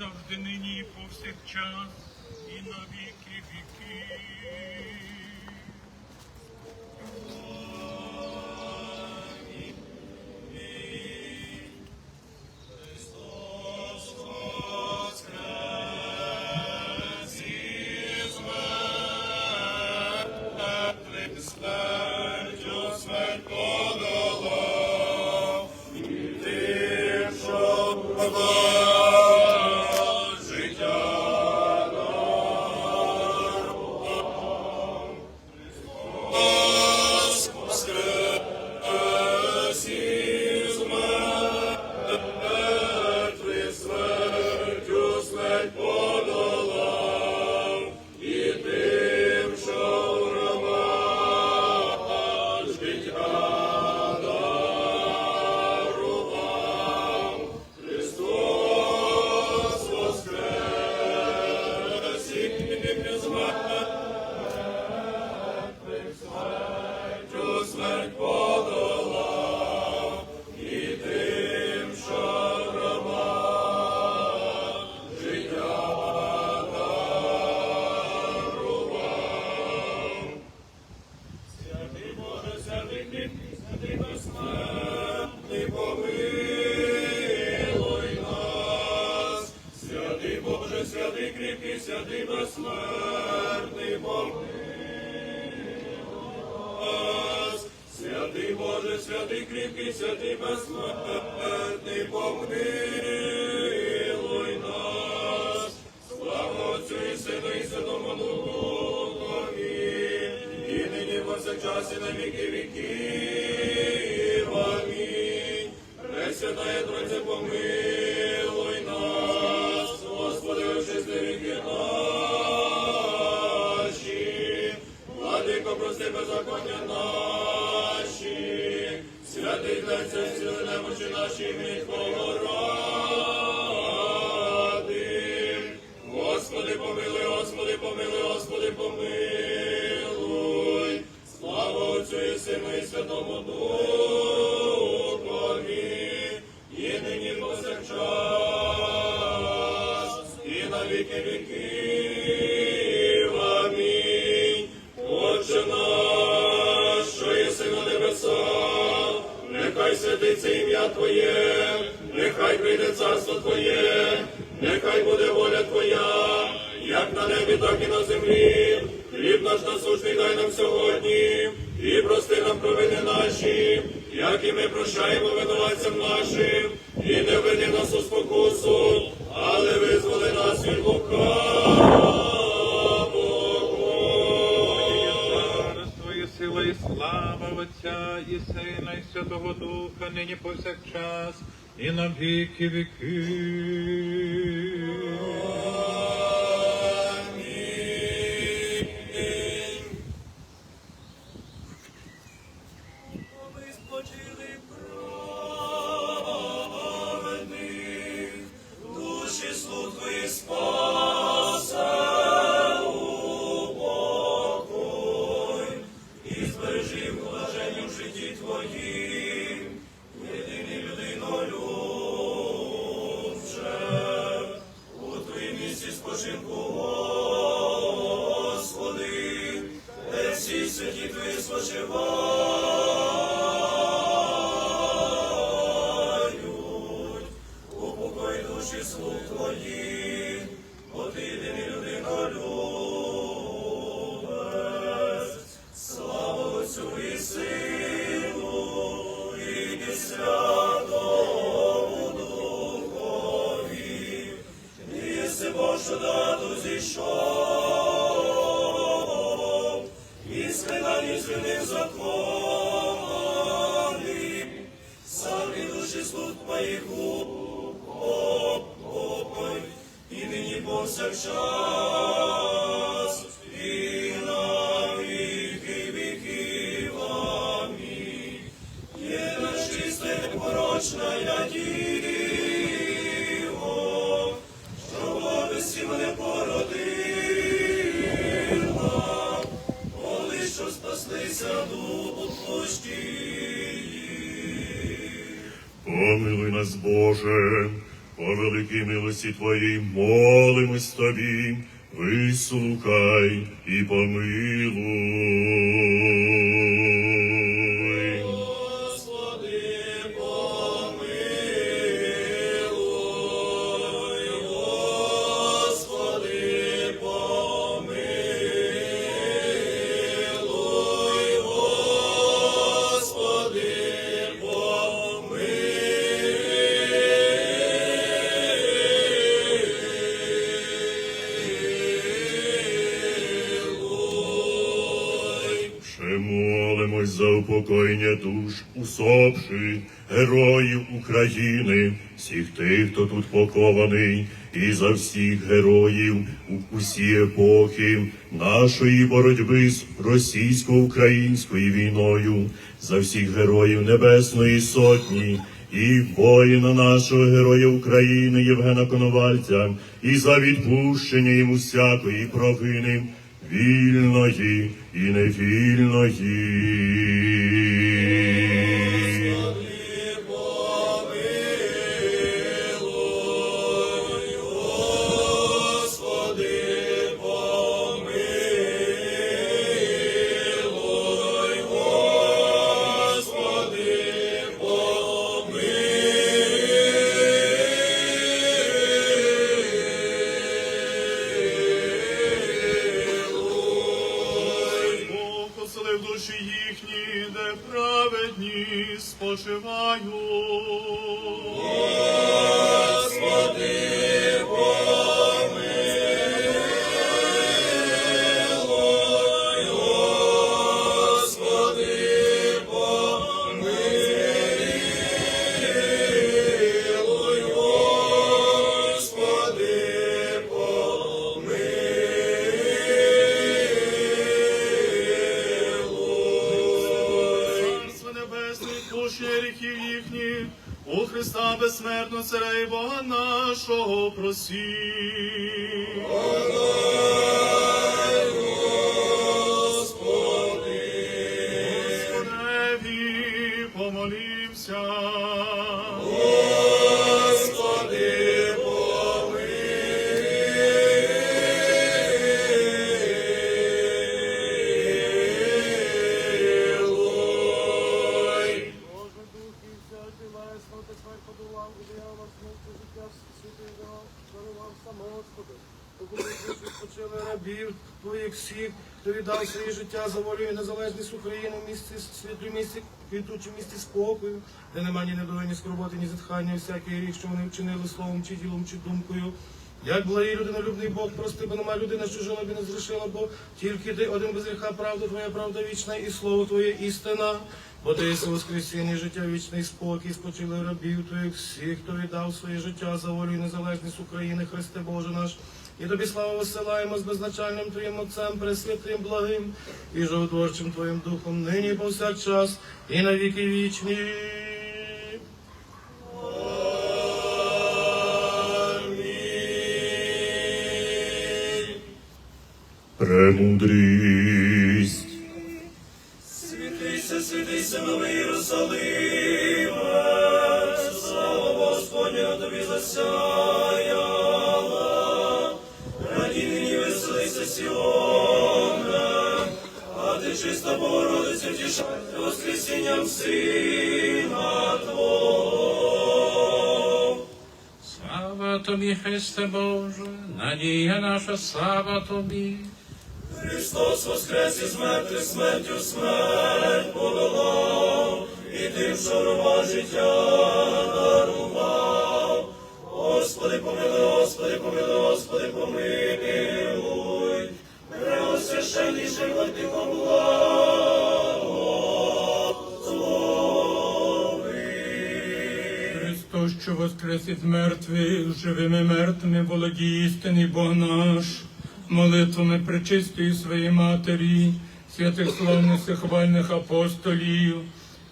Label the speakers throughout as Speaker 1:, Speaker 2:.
Speaker 1: завжди нині і повсякчас, і на віки віки. Святий святий кріпкий, святий безсмертний, помилуй нас. Слава Отцю і Сину і Святому Духові, і нині повсякчас і на віки віків. Отцю і Сину і Святому Духові, і нині повсякчас, і на віки віків. Амінь. Отче що єси на небесах, нехай святиться ім'я Твоє, нехай прийде царство Твоє, нехай буде воля Твоя, як на небі, так і на землі. Хліб наш насущний дай нам сьогодні, і прости нам провини наші, як і ми прощаємо винуватцям нашим, і не веди нас у спокусу, але визволи нас від
Speaker 2: і сила, і слава Отця, і Сина, і Святого Духа, нині повсякчас, і на віки віки.
Speaker 1: Слуг твоїх, бо ти єдиний повсякчас, і віків. Амінь. Є наш чиста і непорочна я діво, що вовесі мене породила, коли що спаслися дух пусті.
Speaker 3: Помилуй нас, Боже,
Speaker 4: по великій милості Твоїй молимось Тобі, вислухай і помилуй. Ще молимось за упокоєння душ усопших героїв України, всіх тих, хто тут похований, і за всіх героїв у усі епохи нашої боротьби з російсько-українською війною, за всіх героїв Небесної Сотні. І воїна нашого героя України Євгена Коновальця, і за відпущення йому всякої провини, вільної і невільної.
Speaker 1: Безсмертно царя і Бога нашого просі.
Speaker 5: Твоїх всіх, віддав своє життя за волю і незалежність України в місті світлі місті квітучому місті спокою, де нема ні недовини, ні скорботи, ні зітхання, всякий рік, що вони вчинили словом, чи ділом, чи думкою. Як благий людинолюбний Бог, прости, бо нема людина, що жила б і не згрішила, бо тільки ти один без гріха, правда твоя, правда вічна, і слово твоє істина. Бо ти єси воскресіння, життя вічний спокій, спочили рабів твоїх всіх, хто віддав своє життя за волю і незалежність України, Христе Боже наш. І тобі славу висилаємо з безначальним Твоїм Отцем, пресвятим, благим і животворчим Твоїм Духом, нині повсякчас, і на віки вічні.
Speaker 4: Премудрість.
Speaker 1: Святийся, святийся, новий Єрусалиме, слава Господня тобі засяяла. Сіоне, а ти чиста Богородиця втішайся воскресінням Сина Твого.
Speaker 2: Слава тобі, Христе Боже, надія наша, слава тобі.
Speaker 1: Христос воскрес із мертвих смертю смерть подолав, і тим, що рова життя дарував. Господи, помилуй, Господи, помилуй, Господи, помилуй.
Speaker 6: Що воскрес із мертвих, живими мертвими володіє істинний Бог наш, молитвами пречистої своєї матері, святих славних і хвальних апостолів,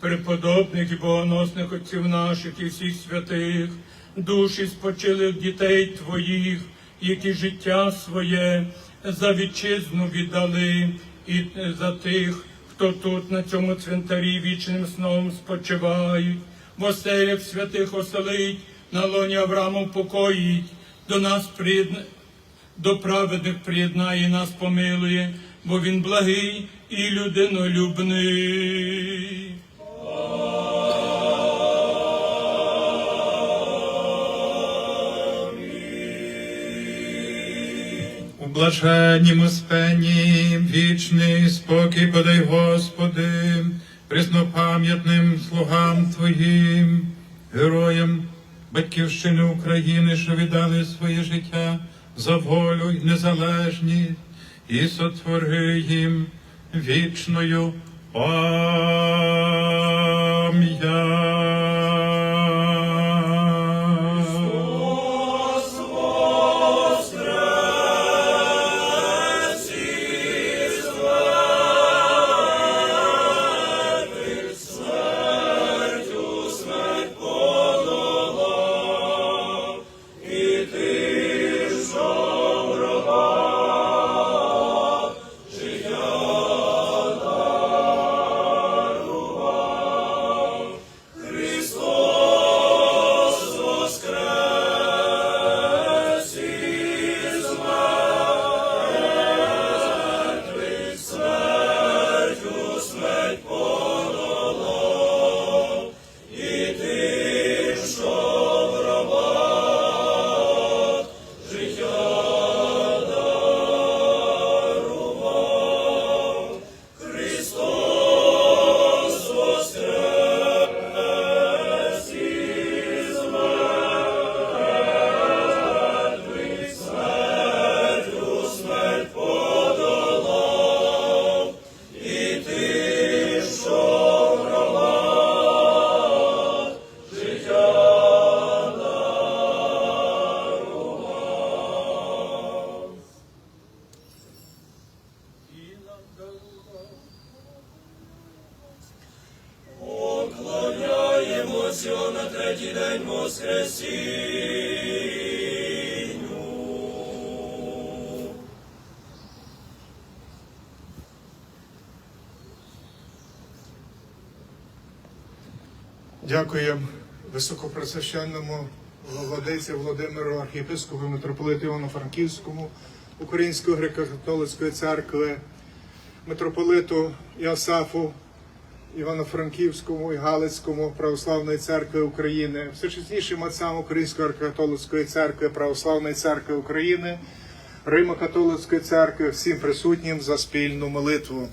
Speaker 6: преподобних і богоносних отців наших і всіх святих, душі спочилих дітей Твоїх, які життя своє за вітчизну віддали, і за тих, хто тут на цьому цвинтарі вічним сном спочивають в святих оселить, на лоні Аврааму покоїть, до нас приєдна... до праведних приєднає нас помилує, бо він благий і людинолюбний.
Speaker 2: У блаженнім спенні вічний спокій подай, Господи, преснопам'ятним слугам Твоїм, героям Батьківщини України, що віддали своє життя за волю й незалежність, і сотвори їм вічною пам'ять.
Speaker 7: День Воскресінню.
Speaker 8: Дякуємо високопросвященному владиці Володимиру архієпископу митрополиту Івано-Франківському Української греко-католицької церкви, митрополиту Іосафу Івано-Франківському і Галицькому православної церкви України, все всечеснішим отцям Української греко-католицької церкви, Православної церкви України, Римо-католицької церкви, всім присутнім за спільну молитву.